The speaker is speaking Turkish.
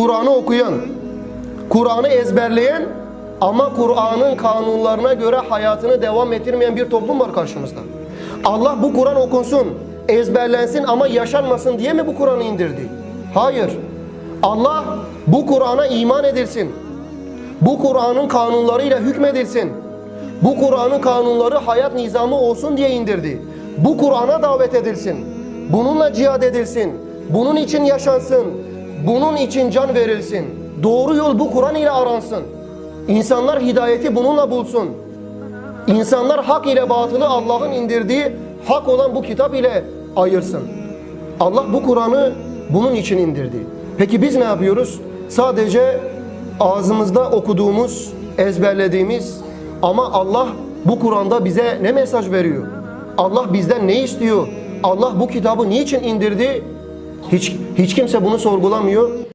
Kur'an'ı okuyan, Kur'an'ı ezberleyen ama Kur'an'ın kanunlarına göre hayatını devam ettirmeyen bir toplum var karşımızda. Allah bu Kur'an okunsun, ezberlensin ama yaşanmasın diye mi bu Kur'an'ı indirdi? Hayır. Allah bu Kur'an'a iman edilsin. Bu Kur'an'ın kanunlarıyla hükmedilsin. Bu Kur'an'ın kanunları hayat nizamı olsun diye indirdi. Bu Kur'an'a davet edilsin. Bununla cihad edilsin. Bunun için yaşansın. Bunun için can verilsin. Doğru yol bu Kur'an ile aransın. İnsanlar hidayeti bununla bulsun. İnsanlar hak ile batılı Allah'ın indirdiği hak olan bu kitap ile ayırsın. Allah bu Kur'an'ı bunun için indirdi. Peki biz ne yapıyoruz? Sadece ağzımızda okuduğumuz, ezberlediğimiz ama Allah bu Kur'an'da bize ne mesaj veriyor? Allah bizden ne istiyor? Allah bu kitabı niçin indirdi? Hiç hiç kimse bunu sorgulamıyor.